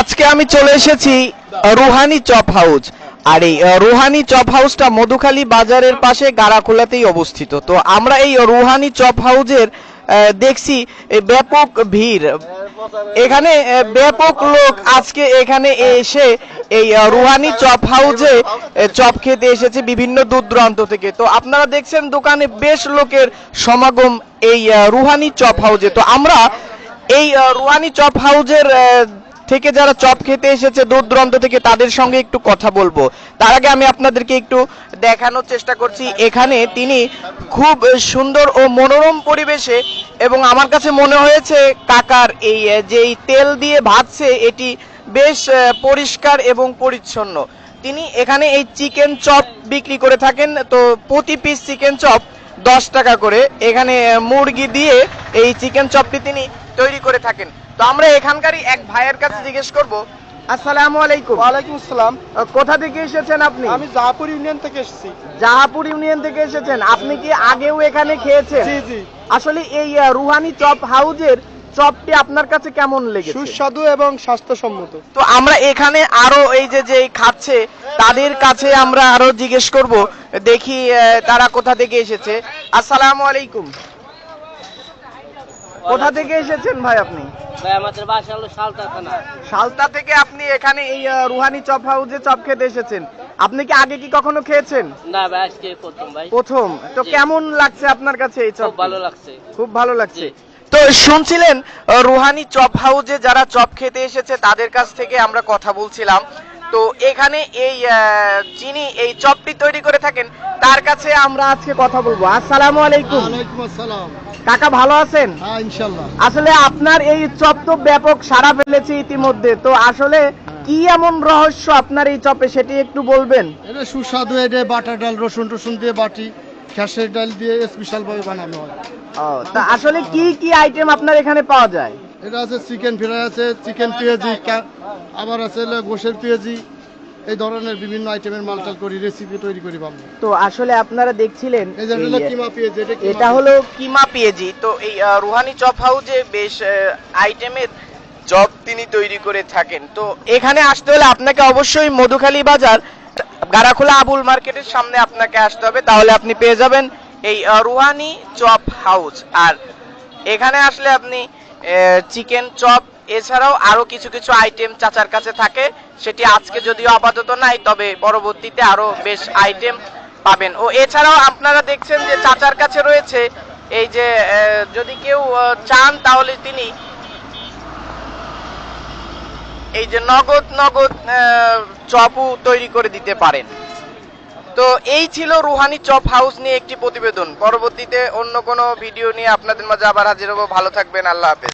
আজকে আমি চলে এসেছি রুহানি চপ হাউস। আর এই রুহানি চপ হাউসটা মধুখালী বাজারের পাশে গাড়াখোলাতেই অবস্থিত। তো আমরা এই রুহানি চপ হাউজের দেখছি ব্যাপক ভিড়। এখানে ব্যাপক লোক আজকে এখানে এসে এই রুহানি চপ আহ, চপ খেতে এসেছে বিভিন্ন দূর দূরান্ত থেকে। তো আপনারা দেখছেন দোকানে বেশ লোকের সমাগম এই রুহানি চপ হাউসে। তো আমরা এই রুহানি চপ হাউসের আহ, থেকে যারা চপ খেতে এসেছে দূর দূরান্ত থেকে তাদের সঙ্গে একটু কথা বলব। তার আগে আমি আপনাদেরকে একটু দেখানোর চেষ্টা করছি। এখানে তিনি খুব সুন্দর ও মনোরম পরিবেশে এবং আমার কাছে মনে হয়েছে কাকার এই আহ, যে তেল দিয়ে ভাজছে এটি বেশ পরিষ্কার এবং পরিচ্ছন্ন। তিনি এখানে এই চিকেন চপ বিক্রি করে থাকেন। তো প্রতি পিস চিকেন চপ দশ টাকা করে। এখানে মুরগি দিয়ে এই চিকেন চপটি তিনি তৈরি করে থাকেন। তো আমরা এখানকারই এক ভাইয়ের কাছে জিজ্ঞেস করব আসসালামু আলাইকুম। ওয়ালাইকুম আসসালাম। কোথা থেকে এসেছেন আপনি? আমি জাহাপুর ইউনিয়ন থেকে এসেছি। জাহাপুর ইউনিয়ন থেকে এসেছেন। আপনি কি আগেও এখানে খেয়েছেন? জি জি। আসলে এই রুহানি চপ হাউজের চপটি আপনার কাছে কেমন লেগেছে? সুস্বাদু এবং স্বাস্থ্যসম্মত। তো আমরা এখানে আরও এই যে যে খাচ্ছে তাদের কাছে আমরা আরও জিজ্ঞেস করব দেখি তারা কোথা থেকে এসেছে। আসসালামু আলাইকুম। কোথা থেকে এসেছেন ভাই আপনি? ভাই আমাদের বাসা হলো সালতা থানা। সালতা থেকে আপনি এখানে এই রুহানি চপ হাউসে চপ খেতে এসেছেন। আপনি কি আগে কি কখনো খেয়েছেন? না ভাই আজকে প্রথম ভাই। প্রথম? তো কেমন লাগছে আপনার কাছে এই চপ খুব ভালো লাগছে। খুব ভালো লাগছে। তো শুনছিলেন রুহানি চপ হাউসে যারা চপ খেতে এসেছে তাদের কাছ থেকে আমরা কথা বলছিলাম। তো এখানে এই যিনি এই চপটি তৈরি করে থাকেন তার কাছে আমরা আজকে কথা বলব। আসসালামু আলাইকুম। আসসালাম। কাকা ভালো আছেন? হ্যাঁ আসলে আপনার এই চপ তো ব্যাপক সারা ফেলেছে ইতিমধ্যে। তো আসলে কি এমন রহস্য আপনার এই চপে সেটি একটু বলবেন? এটা সুস্বাদু এটা বাটার ডাল রসুন টসুন দিয়ে বাটি খেসের ডাল দিয়ে স্পেশাল ভাবে বানানো হয়। তা আসলে কি কি আইটেম আপনার এখানে পাওয়া যায়? এটা আছে চিকেন ফ্রাই আছে চিকেন পেঁয়াজি আবার আছে গোসের পেঁয়াজি। এই ধরনের বিভিন্ন আইটেমের মালটাল করি রেসিপি তৈরি করি আমরা তো আসলে আপনারা দেখছিলেন এটা হলো কিমা পেঁয়াজি তো এই রুহানি চপ হাউজে বেশ আইটেমের চপ তিনি তৈরি করে থাকেন। তো এখানে আসতে হলে আপনাকে অবশ্যই মধুখালী বাজার গারাখোলা আবুল মার্কেটের সামনে আপনাকে আসতে হবে। তাহলে আপনি পেয়ে যাবেন এই রুহানি চপ হাউস। আর এখানে আসলে আপনি চিকেন চপ, এছাড়াও আরও কিছু কিছু আইটেম চাচার কাছে থাকে। সেটি আজকে যদিও আপাতত নাই, তবে পরবর্তীতে আরও বেশ আইটেম পাবেন। ও, এছাড়াও আপনারা দেখছেন যে চাচার কাছে রয়েছে এই যে যদি কেউ চান, তাহলে তিনি এই যে নগদ নগদ চপও তৈরি করে দিতে পারেন। তো এই ছিল রুহানি চপ হাউস নিয়ে একটি প্রতিবেদন। পরবর্তীতে অন্য কোনো ভিডিও নিয়ে আপনাদের মাঝে আবার হাজির হব। ভালো থাকবেন, আল্লাহ হাফেজ।